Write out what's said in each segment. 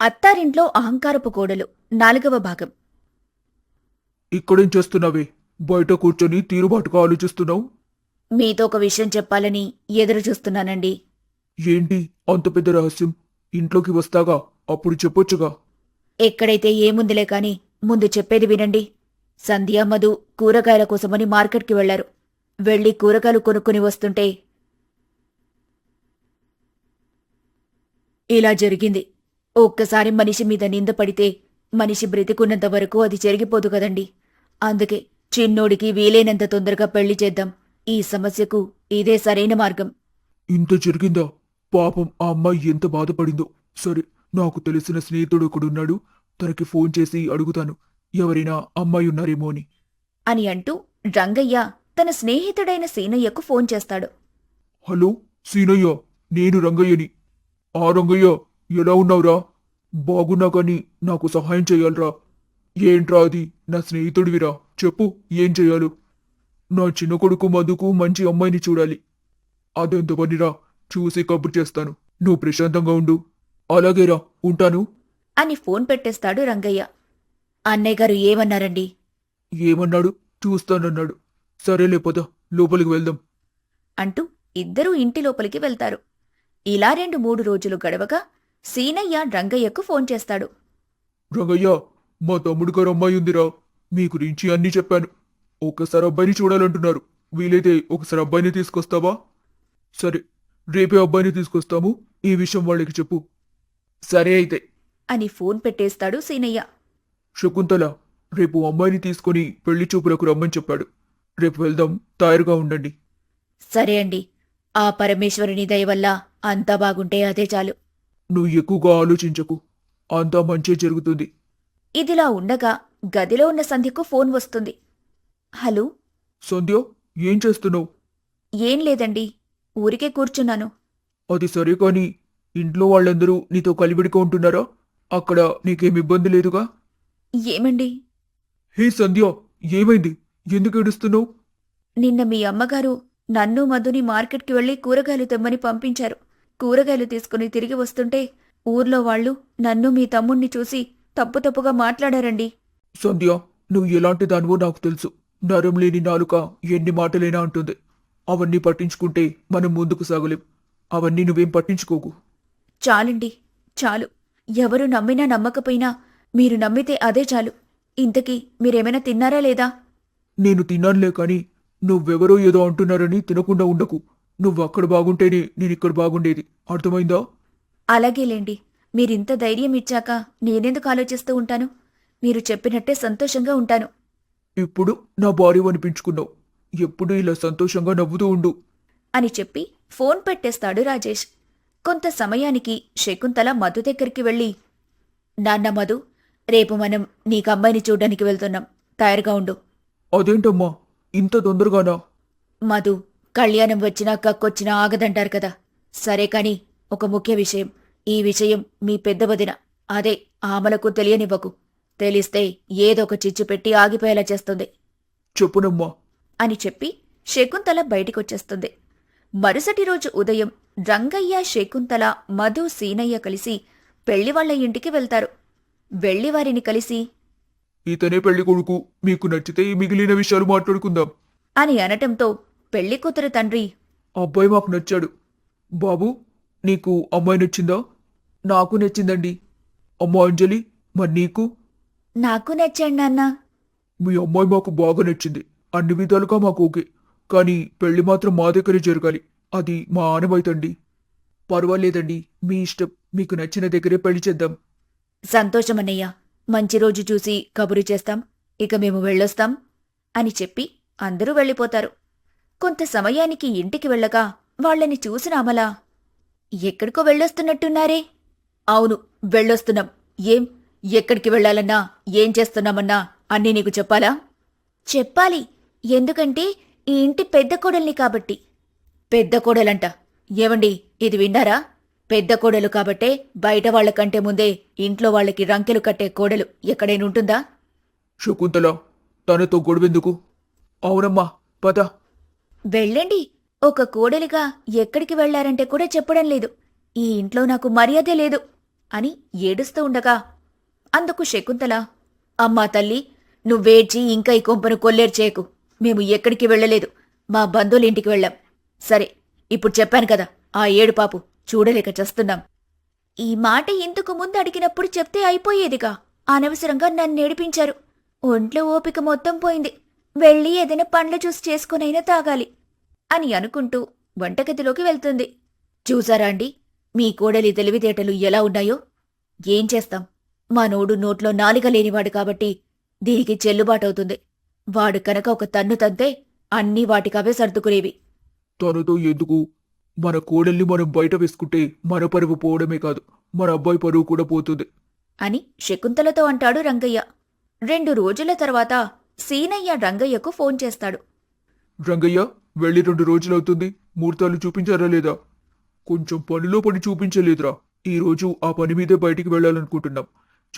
అత్తారింట్లో అహంకారపు కోడలు నాలుగవ భాగం. ఇక్కడేం చేస్తున్నావే? బయట కూర్చొని తీరుబాటుగా ఆలోచిస్తున్నావు? మీతో ఒక విషయం చెప్పాలని ఎదురు చూస్తున్నానండి. ఏంటి? అంత పెద్ద రహస్యం. ఇంట్లోకి వస్తాగా? అప్పుడు చెప్పొచ్చుగా. ఎక్కడైతే ఏముందిలే కాని ముందు చెప్పేది వినండి. సంధ్య మధు కూరగాయల కోసమని మార్కెట్కి వెళ్ళారు. వెళ్ళి కూరగాయలు కొనుక్కుని వస్తుంటే ఇలా జరిగింది. ఒక్కసారి మనిషి మీద నింద పడితే మనిషి బ్రతికున్నంత వరకు అది జరిగిపోదు కదండి. అందుకే చిన్నోడికి వీలైనంత తొందరగా పెళ్ళి చేద్దాం. ఈ సమస్యకు ఇదే సరైన మార్గం. ఇంత జరిగిందా? పాపం ఆ అమ్మాయి ఎంత బాధపడిందో. సరే నాకు తెలిసిన స్నేహితుడు ఒకడున్నాడు. తనకి ఫోన్ చేసి అడుగుతాను. ఎవరైనా అమ్మాయి ఉన్నారేమో అని. అని అంటూ రంగయ్య తన స్నేహితుడైన సీనయ్యకు ఫోన్ చేస్తాడు. హలో సీనయ్య నేను రంగయ్యని. ఆ రంగయ్య ఎలా ఉన్నావురా? బాగున్నా కానీ నాకు సహాయం చేయాలరా. ఏంట్రా అది? నా స్నేహితుడివిరా. చెప్పు ఏం చేయాలో? నా చిన్న కొడుకు మధుకు మంచి అమ్మాయిని చూడాలి. అదెంత పనిరా? చూసి కబుర్ చేస్తాను. నువ్వు ప్రశాంతంగా ఉండు. అలాగేరా ఉంటాను. అని ఫోన్ పెట్టేస్తాడు రంగయ్య. అన్నయ్య గారు ఏమన్నారండి? ఏమన్నాడు? చూస్తానన్నాడు. సరేలే పద. లోపలికి వెళ్దాం. అంటూ ఇద్దరూ ఇంటి లోపలికి వెళ్తారు. ఇలా రెండు మూడు రోజులు గడవగా సీనయ్య రంగయ్యకు ఫోన్ చేస్తాడు. రంగయ్య మా తమ్ముడు గారు అమ్మాయి ఉందిరా. మీ గురించి అన్నీ చెప్పాను. ఒక్కసారి అబ్బాయిని చూడాలంటున్నారు. వీలైతే ఒకసారి అబ్బాయిని తీసుకొస్తావా? సరే రేపే అబ్బాయిని తీసుకొస్తాము. ఈ విషయం వాళ్ళకి చెప్పు. సరే అయితే. అని ఫోన్ పెట్టేస్తాడు సీనయ్య. శకుంతల రేపు అమ్మాయిని తీసుకొని పెళ్ళి చూపులకు రమ్మని చెప్పాడు. రేపు వెళ్దాం తయారుగా ఉండండి. సరే అండి. ఆ పరమేశ్వరుని దయ వల్ల అంతా బాగుంటే అదే చాలు. నువ్వు ఎక్కువగా ఆలోచించకు. అంతా మంచి జరుగుతుంది. ఇదిలా ఉండగా గదిలో ఉన్న సంధ్యకు ఫోన్ వస్తుంది. హలో? సంధ్య ఏం చేస్తున్నావు? ఏం లేదండి ఊరికే కూర్చున్నాను. అది సరే కాని ఇంట్లో వాళ్ళందరూ నీతో కలివిడిగా ఉంటున్నారా? అక్కడ నీకేం ఇబ్బంది లేదుగా? ఏమండి? హే సంధ్య ఏమైంది? ఎందుకు ఏడుస్తున్నావు? నిన్న మీ అమ్మగారు నన్ను మధుని మార్కెట్కి వెళ్ళి కూరగాయలు తెమ్మని పంపించారు. కూరగాయలు తీసుకుని తిరిగి వస్తుంటే ఊర్లో వాళ్ళు నన్ను మీ తమ్ముణ్ణి చూసి తప్పు తప్పుగా మాట్లాడారండి. సంధ్య నువ్వు ఎలాంటి దానివో నాకు తెలుసు. నరం లేని నాలుక ఎన్ని మాటలైనా అంటుంది. అవన్నీ పట్టించుకుంటే మనం ముందుకు సాగలేం. అవన్నీ నువ్వేం పట్టించుకోకు. చాలండి చాలు. ఎవరు నమ్మినా నమ్మకపోయినా మీరు నమ్మితే అదే చాలు. ఇంతకీ మీరేమైనా తిన్నారా లేదా? నేను తిన్నానులే కాని నువ్వెవరో ఏదో అంటున్నారని తినకుండా ఉండకు. నువ్వు అక్కడ బాగుంటేనే నేను ఇక్కడ బాగుండేది. అర్థమైందా? అలాగేలేండి. మీరింత ధైర్యం ఇచ్చాక నేనెందుకు ఆలోచిస్తూ ఉంటాను? మీరు చెప్పినట్టే సంతోషంగా ఉంటాను. ఇప్పుడు నా భార్య అనిపించుకున్నావు. ఎప్పుడు ఇలా సంతోషంగా నవ్వుతూ ఉండు. అని చెప్పి ఫోన్ పెట్టేస్తాడు రాజేష్. కొంత సమయానికి శకుంతల మధు దగ్గరికి వెళ్ళి నాన్న మధు రేపు మనం నీకు అమ్మాయిని చూడ్డానికి వెళ్తున్నాం. తయారుగా ఉండు. అదేంటమ్మా? ఇంత తొందరగానా? మధు కళ్యాణం వచ్చినా కక్కొచ్చినా ఆగదంటారు కదా. సరే కాని ఒక ముఖ్య విషయం. ఈ విషయం మీ పెద్ద వదిన అదే ఆమలకు తెలియనివ్వకు. తెలిస్తే ఏదో ఒక చిచ్చు పెట్టి ఆగిపోయేలా చేస్తుంది. చెప్పునమ్మా. అని చెప్పి శకుంతల బయటికొచ్చేస్తుంది. మరుసటి రోజు ఉదయం రంగయ్య శకుంతల మధు సీనయ్య కలిసి పెళ్ళివాళ్ళ ఇంటికి వెళ్తారు. వెళ్ళి వారిని కలిసి ఇతనే పెళ్ళి కొడుకు. మీకు నచ్చితే ఈ మిగిలిన విషయాలు మాట్లాడుకుందాం. అని అనటంతో పెళ్ళి కూతురు తండ్రి. అబ్బాయి మాకు నచ్చాడు. బాబు నీకు అమ్మాయి నచ్చిందా? నాకు నచ్చిందండి. అమ్మా అంజలి మరి నీకు? నాకు నచ్చాడు నాన్న. మీ అమ్మాయి మాకు బాగా నచ్చింది. అన్ని విధాలుగా మాకు ఓకే. కానీ పెళ్ళి మాత్రం మా దగ్గరే జరగాలి. అది మా ఆనవాయితండి. పర్వాలేదండి. మీ ఇష్టం. మీకు నచ్చిన దగ్గరే పెళ్ళి చేద్దాం. సంతోషమన్నయ్య మంచి రోజు చూసి కబురు చేస్తాం. ఇక మేము వెళ్ళొస్తాం అని చెప్పి అందరూ వెళ్ళిపోతారు. కొంత సమయానికి ఇంటికి వెళ్ళగా వాళ్ళని చూసిన అమల ఎక్కడికో వెళ్ళొస్తున్నట్టున్నారే? అవును వెళ్ళొస్తున్నాం. ఏం? ఎక్కడికి వెళ్ళాలన్నా? ఏం చేస్తున్నామన్నా? అన్నీ నీకు చెప్పాలా? చెప్పాలి. ఎందుకంటే ఈ ఇంటి పెద్ద కోడల్ని కాబట్టి. పెద్ద కోడలంట. ఏవండి ఇది విన్నారా? పెద్ద కోడలు కాబట్టే బయట వాళ్ళకంటే ముందే ఇంట్లో వాళ్ళకి రంకెలు కట్టే కోడలు ఎక్కడైనా ఉంటుందా? శకుంతల తనతో గొడవెందుకు? అవునమ్మా పద. వెళ్ళండి. ఒక కోడలిగా ఎక్కడికి వెళ్ళారంటే కూడా చెప్పడం లేదు. ఈ ఇంట్లో నాకు మర్యాదే లేదు అని ఏడుస్తూ ఉండగా అందుకు శకుంతల అమ్మా తల్లి నువ్వేడ్చి ఇంకా ఈ కొంపను కొల్లేరు చేయకు. మేము ఎక్కడికి వెళ్ళలేదు. మా బంధువుల ఇంటికి వెళ్ళాం. సరే ఇప్పుడు చెప్పాను కదా ఆ ఏడు పాపు చూడలేక చస్తున్నాం. ఈ మాట ఇంతకు ముందు అడిగినప్పుడు చెప్తే అయిపోయేదిగా. అనవసరంగా నన్ను ఏడిపించారు. ఒంట్లో ఓపిక మొత్తం పోయింది. వెళ్ళి ఏదైనా పండ్ల జ్యూస్ చేసుకునైనా తాగాలి అని అనుకుంటూ వంటగదిలోకి వెళ్తుంది. చూసారా అండి? మీ కోడలి తెలివితేటలు ఎలా ఉన్నాయో? ఏం చేస్తాం? మా నోడు నోట్లో నాలిక లేనివాడు కాబట్టి దీనికి చెల్లుబాటవుతుంది. వాడు కనుక ఒక తన్ను తంతే అన్నీ వాటికవే సర్దుకునేవి. తనతో ఎందుకు? మన కోడల్ని మనం బయట వేసుకుంటే మన పరువు పోవడమే కాదు మన అబ్బాయి పరువు కూడా పోతుంది. అని శకుంతలతో అంటాడు రంగయ్య. రెండు రోజుల తర్వాత సీనయ్య రంగయ్యకు ఫోన్ చేస్తాడు. రంగయ్య వెళ్ళి రెండు రోజులవుతుంది. ముహూర్తాలు చూపించారా లేదా? కొంచెం పనిలో పని చూపించలేదురా. ఈ రోజు ఆ పని మీదే బయటికి వెళ్ళాలనుకుంటున్నాం.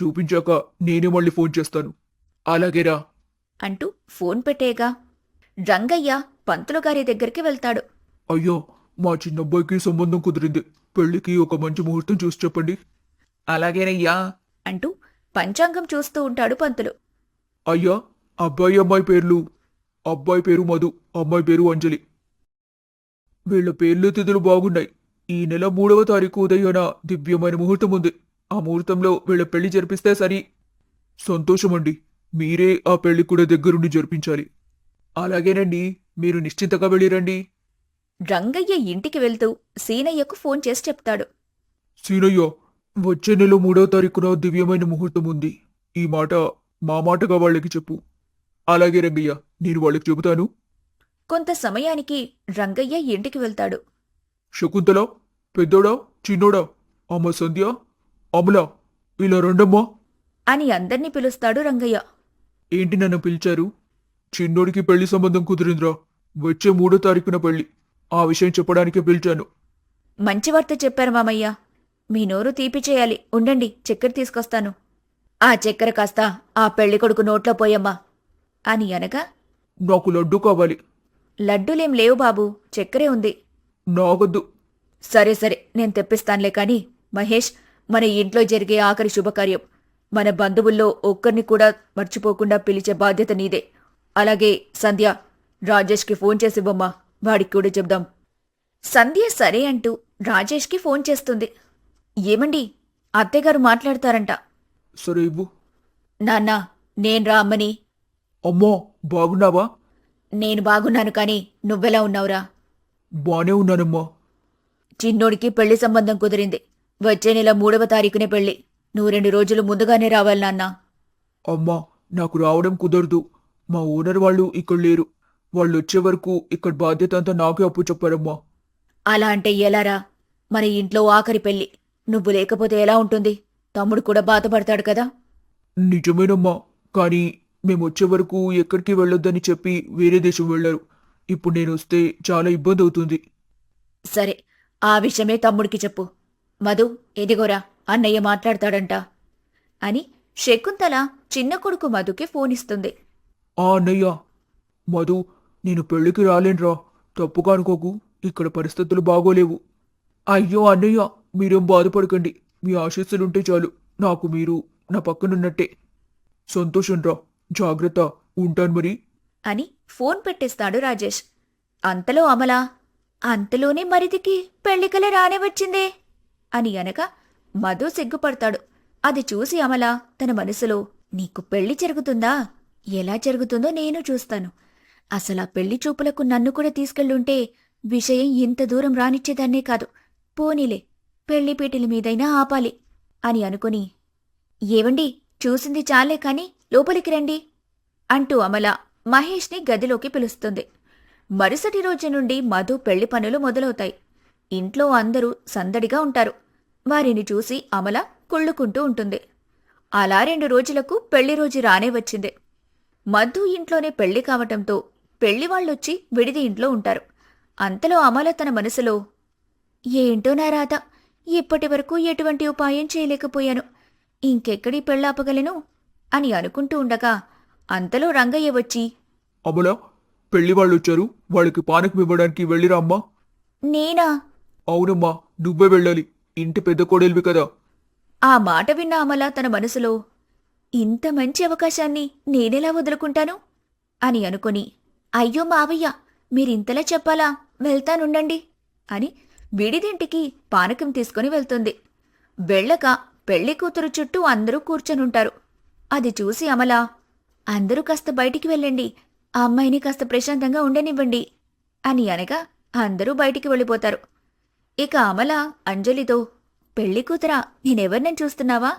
చూపించాక నేనే మళ్ళీ ఫోన్ చేస్తాను. అలాగేరా అంటూ ఫోన్ పెట్టేగా. రంగయ్య పంతులు గారి దగ్గరికి వెళ్తాడు. అయ్యో మా చిన్నబ్బాయికి సంబంధం కుదిరింది. పెళ్ళికి ఒక మంచి ముహూర్తం చూసి చెప్పండి. అలాగేనయ్యా. అంటూ పంచాంగం చూస్తూ ఉంటాడు పంతులు. అయ్యా అబ్బాయి అమ్మాయి పేర్లు. అబ్బాయి పేరు మధు అమ్మాయి పేరు అంజలి. వీళ్ళ పేర్లు తిథులు బాగున్నాయి. ఈ నెల మూడవ తారీఖు ఉదయాన దివ్యమైన ముహూర్తం ఉంది. ఆ ముహూర్తంలో వీళ్ళ పెళ్ళి జరిపిస్తే సరి. సంతోషమండి. మీరే ఆ పెళ్ళి కూడా దగ్గరుండి జరిపించాలి. అలాగేనండి. మీరు నిశ్చింతగా వెళ్ళిరండి. రంగయ్య ఇంటికి వెళ్తూ సీనయ్యకు ఫోన్ చేసి చెప్తాడు. సీనయ్య వచ్చే నెల మూడవ తారీఖున దివ్యమైన ముహూర్తం ఉంది. ఈ మాట మా మాటగా వాళ్ళకి చెప్పు. అలాగే రంగయ్య నేను వాళ్ళకి చెబుతాను. కొంత సమయానికి రంగయ్య ఇంటికి వెళ్తాడు. శకుంతల పెద్దోడా చిన్నోడా అమ్మ సంధ్య అమల ఇలా రండమ్మా. అని అందర్నీ పిలుస్తాడు రంగయ్య. ఏంటి నన్ను పిలిచారు? చిన్నోడికి పెళ్ళి సంబంధం కుదిరిందిరా. వచ్చే మూడో తారీఖున పెళ్ళి. ఆ విషయం చెప్పడానికే పిలిచాను. మంచి వార్త చెప్పారు మామయ్య. మీ నోరు తీపి చేయాలి. ఉండండి చక్కెర తీసుకొస్తాను. ఆ చక్కెర కాస్త ఆ పెళ్ళి కొడుకు నోట్లో పోయమ్మా. అని అనగా నాకు లడ్డు కావాలి. లడ్డూలేం లేవు బాబు చక్కెరే ఉంది. నాగొద్దు. సరే సరే నేను తెప్పిస్తానులే కాని మహేష్ మన ఇంట్లో జరిగే ఆఖరి శుభకార్యం. మన బంధువుల్లో ఒక్కరిని కూడా మర్చిపోకుండా పిలిచే బాధ్యత నీదే. అలాగే సంధ్య రాజేష్కి ఫోన్ చేసి బొమ్మా వాడికి కూడా చెప్దాం. సంధ్య సరే అంటూ రాజేష్కి ఫోన్ చేస్తుంది. ఏమండి అత్తయ్యగారు మాట్లాడతారంట. సరే ఇవ్వు. నాన్నా నేను రా అమ్మని. అమ్మా బాగున్నావా? నేను బాగున్నాను కాని నువ్వెలా ఉన్నావురా? బానే ఉన్నానమ్మా. చిన్నోడికి పెళ్ళి సంబంధం కుదిరింది. వచ్చే నెల మూడవ తారీఖునే పెళ్ళి. నువ్వు రెండు రోజులు ముందుగానే రావాలి నాన్నా. అమ్మా నాకు రావడం కుదరదు. మా ఓనర్ వాళ్ళు ఇక్కడ లేరు. వాళ్ళు వచ్చే వరకు ఇక్కడ బాధ్యత అంతా నాకే అప్పు చెప్పారమ్మా. అలా అంటే ఎలారా? మన ఇంట్లో ఆఖరి పెళ్ళి. నువ్వు లేకపోతే ఎలా ఉంటుంది? తమ్ముడు కూడా బాధపడతాడు కదా? నిజమేనమ్మా కానీ మేము వచ్చే వరకు ఎక్కడికి వెళ్ళొద్దని చెప్పి వేరే దేశం వెళ్ళారు ఇప్పుడు నేను వస్తే చాలా ఇబ్బంది అవుతుంది. సరే ఆ విషయమే తమ్ముడికి చెప్పు. మధు ఎదిగోరా అన్నయ్య మాట్లాడతాడంట అని శకుంతల చిన్న కొడుకు మధుకి ఫోన్ ఇస్తుంది ఆ అన్నయ్య మధు నేను పెళ్ళికి రాలేనురా. తప్పుగా అనుకోకు ఇక్కడ పరిస్థితులు బాగోలేవు. అయ్యో అన్నయ్య మీరేం బాధపడకండి. మీ ఆశీస్సులుంటే చాలు. నాకు మీరు నా పక్కనున్నట్టే. సంతోషం రా జాగ్రత్త ఉంటాను మరి. అని ఫోన్ పెట్టేస్తాడు రాజేష్. అంతలో అమల అంతలోనే మరిదికి పెళ్ళికల రానే వచ్చిందే అని అనగా మధు సిగ్గుపడతాడు. అది చూసి అమల తన మనసులో నీకు పెళ్ళి జరుగుతుందా? ఎలా జరుగుతుందో నేను చూస్తాను. అసలు ఆ పెళ్ళి చూపులకు నన్ను కూడా తీసుకెళ్ళుంటే విషయం ఇంత దూరం రానిచ్చేదాన్నే కాదు. పోనీలే పెళ్ళిపీటల మీదైనా ఆపాలి అని అనుకుని ఏవండి చూసింది చాలే కాని లోపలికి రండి అంటూ అమల మహేష్ని గదిలోకి పిలుస్తుంది. మరుసటి రోజు నుండి మధు పెళ్ళి పనులు మొదలవుతాయి. ఇంట్లో అందరూ సందడిగా ఉంటారు. వారిని చూసి అమల కుళ్ళుకుంటూ ఉంటుంది. అలా రెండు రోజులకు పెళ్ళి రోజు రానే వచ్చింది. మధు ఇంట్లోనే పెళ్ళి కావటంతో పెళ్ళి వాళ్ళొచ్చి విడిది ఇంట్లో ఉంటారు. అంతలో అమల తన మనసులో ఏంటో నా రాత ఇప్పటి వరకు ఎటువంటి ఉపాయం చేయలేకపోయాను. ఇంకెక్కడి పెళ్ళాపగలను? అని అనుకుంటూ ఉండగా అంతలో రంగయ్య వచ్చి అమల పెళ్ళి వాళ్ళు వచ్చారు వాళ్ళకి పానకం ఇవ్వడానికి వెళ్ళిరా అమ్మా. నేనా? అవునమ్మా నువ్వే వెళ్ళాలి. ఇంటి పెద్ద కోడలివి కదా. ఆ మాట విన్న అమల తన మనసులో ఇంత మంచి అవకాశాన్ని నేనెలా వదులుకుంటాను? అని అనుకొని అయ్యో మావయ్య మీరింతలా చెప్పాలా? వెళ్తానుండండి అని విడిదింటికి పానకం తీసుకుని వెళ్తుంది. వెళ్ళక పెళ్ళి కూతురు చుట్టూ అందరూ కూర్చొనుంటారు. అది చూసి అమల అందరూ కాస్త బయటికి వెళ్ళండి. ఆ అమ్మాయిని కాస్త ప్రశాంతంగా ఉండనివ్వండి అని అనగా అందరూ బయటికి వెళ్ళిపోతారు. ఇక అమల అంజలితో పెళ్ళి కూతురా నేనెవర్నని చూస్తున్నావా?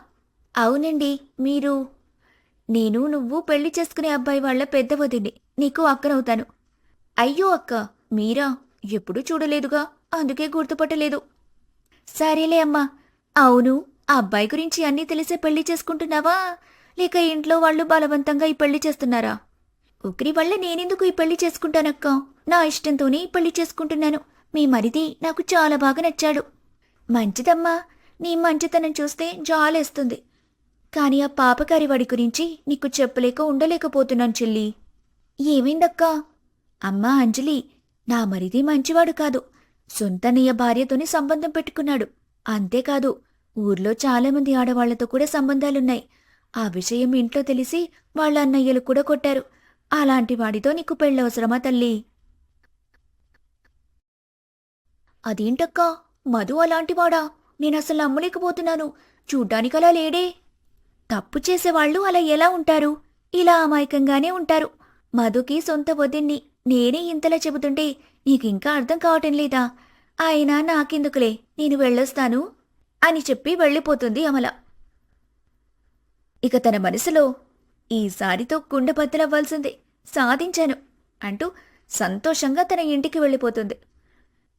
అవునండి మీరు. నేను నువ్వు పెళ్ళి చేసుకునే అబ్బాయి వాళ్ళ పెద్ద వదిని నీకు అక్కనవుతాను. అయ్యో అక్క మీరా? ఎప్పుడూ చూడలేదుగా అందుకే గుర్తుపట్టలేదు. సరేలే అమ్మా. అవును ఆ అబ్బాయి గురించి అన్నీ తెలిసే పెళ్ళి చేసుకుంటున్నావా? లేక ఇంట్లో వాళ్ళు బలవంతంగా ఈ పెళ్ళి చేస్తున్నారా? ఒకరి వల్ల నేనెందుకు ఈ పెళ్ళి చేసుకుంటానక్క? నా ఇష్టంతోనే ఈ పెళ్ళి చేసుకుంటున్నాను. మీ మరిది నాకు చాలా బాగా నచ్చాడు. మంచిదమ్మా. నీ మంచితనం చూస్తే జాలేస్తుంది. కాని ఆ పాపకారి వాడి గురించి నీకు చెప్పలేక ఉండలేకపోతున్నాను చెల్లి. ఏమైందక్కా? అమ్మా అంజలి నా మరిది మంచివాడు కాదు. సొంతనయ్య భార్యతోనే సంబంధం పెట్టుకున్నాడు. అంతేకాదు ఊర్లో చాలామంది ఆడవాళ్ళతో కూడా సంబంధాలున్నాయి. ఆ విషయం ఇంట్లో తెలిసి వాళ్ళ అన్నయ్యలు కూడా కొట్టారు. అలాంటి వాడితో నీకు పెళ్ళవసరమా తల్లి? అదేంటక్కా? మధు అలాంటివాడా నేనసలు నమ్మలేకపోతున్నాను. చూడ్డానికలా లేడే. తప్పు చేసేవాళ్ళు అలా ఎలా ఉంటారు? ఇలా అమాయకంగానే ఉంటారు. మధుకి సొంత వదిన్ని నేనే ఇంతలా చెబుతుంటే నీకింకా అర్థం కావటం లేదా? అయినా నాకెందుకులే? నేను వెళ్ళొస్తాను అని చెప్పి వెళ్ళిపోతుంది అమల. ఇక తన మనసులో ఈసారితో గుండె బద్దలవ్వాల్సిందే సాధించాను అంటూ సంతోషంగా తన ఇంటికి వెళ్ళిపోతుంది.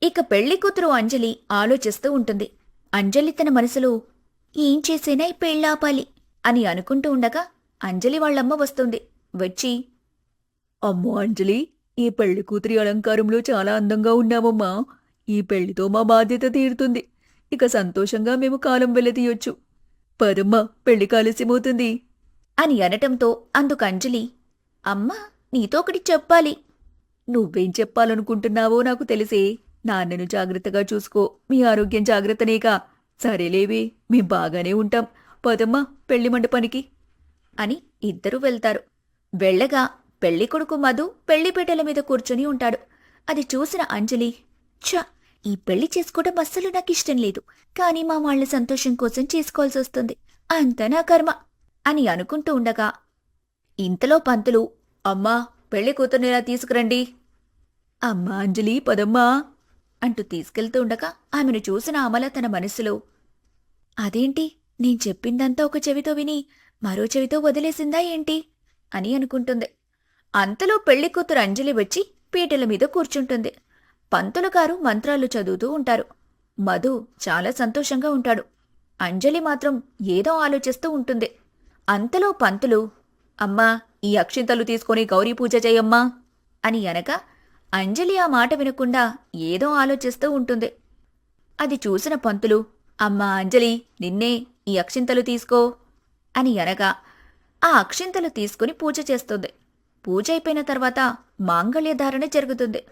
ఇక పెళ్ళి కూతురు అంజలి ఆలోచిస్తూ ఉంటుంది. అంజలి తన మనసులో ఏం చేసేనా ఈ పెళ్ళాపాలి అని అనుకుంటూ ఉండగా అంజలి వాళ్ళమ్మ వస్తుంది. వచ్చి అమ్మో అంజలి ఈ పెళ్ళి కూతురి అలంకారంలో చాలా అందంగా ఉన్నామమ్మా ఈ పెళ్ళితో మా బాధ్యత తీరుతుంది. ఇక సంతోషంగా మేము కాలం వెళ్ళదీయొచ్చు పదమ్మా పెళ్ళి కాలస్యమవుతుంది. అని అనటంతో అందుకు అంజలి అమ్మా నీతో ఒకటి చెప్పాలి. నువ్వేం చెప్పాలనుకుంటున్నావో నాకు తెలిసే. నాన్నను జాగ్రత్తగా చూసుకో. మీ ఆరోగ్యం జాగ్రత్తనేగా. సరేలేవి మేం బాగానే ఉంటాం. పదమ్మా పెళ్ళి మండపానికి. అని ఇద్దరూ వెళ్తారు. వెళ్ళగా పెళ్ళి కొడుకు మధు పెళ్ళిపీటల మీద కూర్చొని ఉంటాడు. అది చూసిన అంజలి ఛ ఈ పెళ్ళి చేసుకోవడం అస్సలు నాకు ఇష్టం లేదు. కానీ మా వాళ్ళ సంతోషం కోసం చేసుకోవాల్సి వస్తుంది. అంత నా కర్మ అని అనుకుంటూ ఉండగా ఇంతలో పంతులు అమ్మా పెళ్ళి కూతుర్నిలా తీసుకురండి. అమ్మా అంజలి పదమ్మా అంటూ తీసుకెళ్తూ ఉండగా ఆమెను చూసిన అమల తన మనసులో అదేంటి? నేను చెప్పిందంతా ఒక చెవితో విని మరో చెవితో వదిలేసిందా ఏంటి? అని అనుకుంటుంది. అంతలో పెళ్ళి కూతురు అంజలి వచ్చి పీటల మీద కూర్చుంటుంది. పంతులు గారు మంత్రాలు చదువుతూ ఉంటారు. మధు చాలా సంతోషంగా ఉంటాడు. అంజలి మాత్రం ఏదో ఆలోచిస్తూ ఉంటుంది. అంతలో పంతులు అమ్మా ఈ అక్షింతలు తీసుకొని గౌరీ పూజ చేయమ్మా అని అనగా అంజలి ఆ మాట వినకుండా ఏదో ఆలోచిస్తూ ఉంటుంది. అది చూసిన పంతులు అమ్మా అంజలి నిన్నే ఈ అక్షింతలు తీసుకో అని అనగా ఆ అక్షింతలు తీసుకుని పూజ చేస్తుంది. పూజ అయిపోయిన తర్వాత మాంగళ్యధారణ జరుగుతుంది.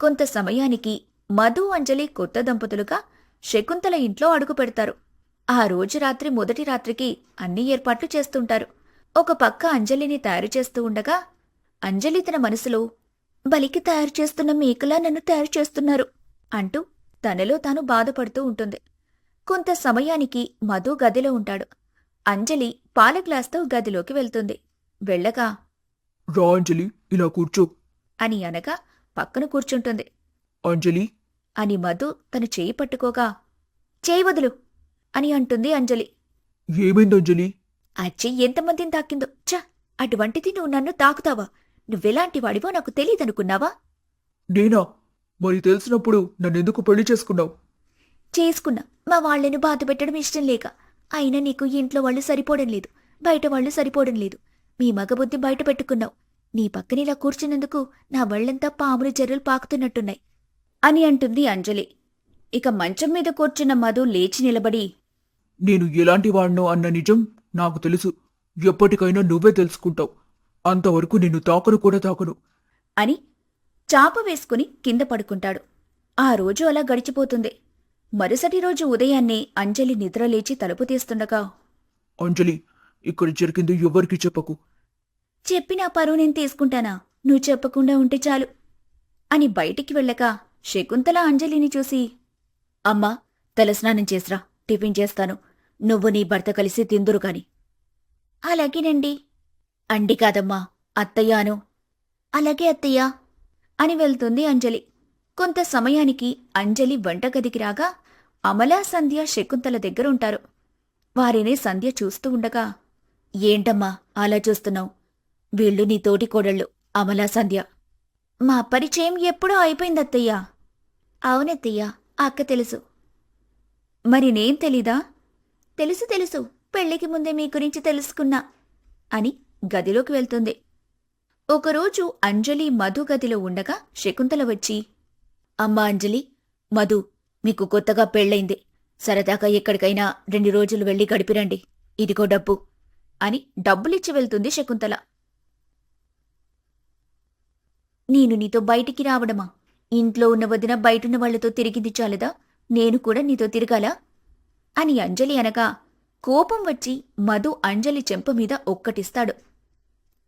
కొంత సమయానికి మధు అంజలి కొత్త దంపతులుగా శకుంతల ఇంట్లో అడుగు పెడతారు. ఆ రోజు రాత్రి మొదటి రాత్రికి అన్ని ఏర్పాట్లు చేస్తుంటారు. ఒక పక్క అంజలిని తయారు చేస్తూ ఉండగా అంజలి తన మనసులో బలికి తయారు చేస్తున్న మేకలా నన్ను తయారు చేస్తున్నారు అంటూ తనలో తాను బాధపడుతూ ఉంటుంది. కొంత సమయానికి మధు గదిలో ఉంటాడు. అంజలి పాల గ్లాస్తో గదిలోకి వెళ్తుంది. వెళ్ళగా రా అంజలి ఇలా కూర్చో అని అనగా పక్కన కూర్చుంటుంది. అంజలి? అని మధు తను చేయి పట్టుకోగా చేయి వదులు అని అంటుంది అంజలి. ఏమైంది అంజలి? ఆ చెయ్యి ఎంతమందిని తాకిందో. ఛ! అటువంటిది నువ్వు నన్ను తాకుతావా? నువ్వెలాంటి వాడివో నాకు తెలియదనుకున్నావా? నేనా? మరి తెలిసినప్పుడు నన్నెందుకు పెళ్ళి చేసుకున్నావు? చేసుకున్నా. మా వాళ్ళని బాధ పెట్టడం ఇష్టం లేక. అయినా నీకు ఇంట్లో వాళ్ళు సరిపోవడం లేదు. బయట వాళ్ళు సరిపోవడం లేదు. మీ మగబుద్ధి బయట పెట్టుకున్నావు. నీ పక్కన ఇలా కూర్చున్నందుకు నా వళ్ళంతా పాములు జర్రలు పాకుతున్నట్టున్నాయి అని అంటుంది అంజలి. ఇక మంచం మీద కూర్చున్న మధు లేచి నిలబడి నేను ఎలాంటి వాడినో అన్న నిజం నాకు తెలుసు. ఎప్పటికైనా నువ్వే తెలుసుకుంటావు. అంతవరకు నిన్ను తాకను కూడా తాకను. అని చాప వేసుకుని కింద పడుకుంటాడు. ఆ రోజు అలా గడిచిపోతుంది. మరుసటి రోజు ఉదయాన్నే అంజలి నిద్రలేచి తలుపు తీస్తుండగా అంజలి ఇక్కడ జరిగింది ఎవరికి చెప్పకు. చెప్పిన పరువు నేను తీసుకుంటానా? నువ్వు చెప్పకుండా ఉంటే చాలు. అని బయటికి వెళ్ళక శకుంతల అంజలిని చూసి అమ్మా తలస్నానం చేసిరా టిఫిన్ చేస్తాను. నువ్వు నీ భర్త కలిసి తిందురు కాని. అలాగేనండి. అండి కాదమ్మా అత్తయ్యాను. అలాగే అత్తయ్య అని వెళ్తుంది అంజలి. కొంత సమయానికి అంజలి వంటగదికి రాగా అమలా సంధ్య శకుంతల దగ్గరుంటారు. వారిని సంధ్య చూస్తూ ఉండగా ఏంటమ్మా అలా చూస్తున్నావు? వీళ్ళు నీ తోటి కోడళ్ళు అమలా సంధ్య. మా పరిచయం ఎప్పుడో అయిపోయిందత్తయ్యా. అవునెత్తయ్యా అక్క తెలుసు. మరి నేం తెలీదా? తెలుసు తెలుసు. పెళ్ళికి ముందే మీ గురించి తెలుసుకున్నా అని గదిలోకి వెళ్తుంది. ఒకరోజు అంజలి మధు గదిలో ఉండగా శకుంతల వచ్చి అమ్మా అంజలి మధు మీకు కొత్తగా పెళ్ళైంది సరదాగా ఎక్కడికైనా రెండు రోజులు వెళ్ళి గడిపిరండి. ఇదిగో డబ్బు అని డబ్బులిచ్చి వెళ్తుంది శకుంతల. నేను నీతో బయటికి రావడమా? ఇంట్లో ఉన్న వదిన బయటున్న వాళ్ళతో తిరిగింది చాలదా? నేను కూడా నీతో తిరగాలా? అని అంజలి అనగా కోపం వచ్చి మధు అంజలి చెంప మీద ఒక్కటిస్తాడు.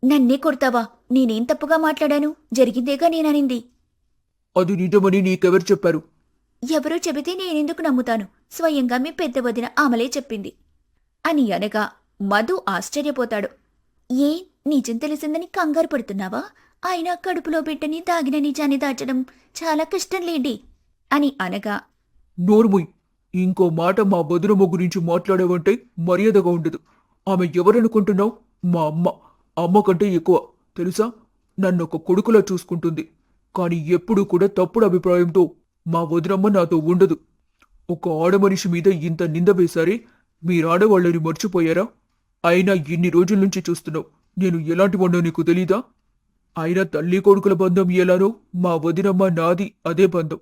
నన్నే కొడతావా? నేనేం తప్పుగా మాట్లాడాను? జరిగిందేగా నేననింది. అది నిజమని నీకెవరు చెప్పారు? ఎవరో చెబితే నేనెందుకు నమ్ముతాను? స్వయంగా మీ పెద్ద వదిన ఆమలే చెప్పింది. అని అనగా మధు ఆశ్చర్యపోతాడు. ఏ? నిజం తెలిసిందని కంగారు పడుతున్నావా? అయినా కడుపులో బిడ్డని దాగిన నిజాన్ని దాచడం చాలా కష్టం లేండి అని అనగా నోర్ముయ్ ఇంకో మాట మా బదురమ్మ గురించి మాట్లాడేవంటే మర్యాదగా ఉండదు. ఆమె ఎవరనుకుంటున్నావు? మా అమ్మ. అమ్మ కంటే ఎక్కువ. తెలుసా? నన్ను ఒక కొడుకులా చూసుకుంటుంది. కానీ ఎప్పుడూ కూడా తప్పుడు అభిప్రాయంతో మా వదినమ్మ నాతో ఉండదు. ఒక ఆడమనిషి మీద ఇంత నింద వేశారే? మీరాడవాళ్ళని మర్చిపోయారా? అయినా ఇన్ని రోజుల నుంచి చూస్తున్నావు. నేను ఎలాంటి వాడో నీకు తెలీదా? అయినా తల్లి కొడుకుల బంధం ఎలానో మా వదినమ్మ నాది అదే బంధం.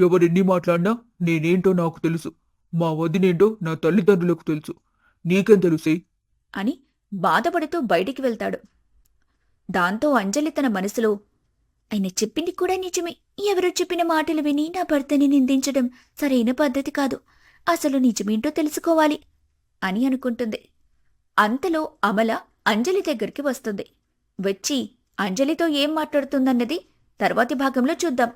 ఎవరెన్ని మాట్లాడినా నేనేంటో నాకు తెలుసు. మా వదినేంటో నా తల్లిదండ్రులకు తెలుసు. నీకేం తెలుసే అని బాధపడుతూ బయటికి వెళ్తాడు. దాంతో అంజలి తన మనసులో ఆయన చెప్పింది కూడా నిజమే. ఎవరో చెప్పిన మాటలు విని నా భర్తని నిందించడం సరైన పద్ధతి కాదు. అసలు నిజమేంటో తెలుసుకోవాలి అని అనుకుంటుంది. అంతలో అమల అంజలి దగ్గరికి వస్తుంది. వచ్చి అంజలితో ఏం మాట్లాడుతుందన్నది తర్వాతి భాగంలో చూద్దాం.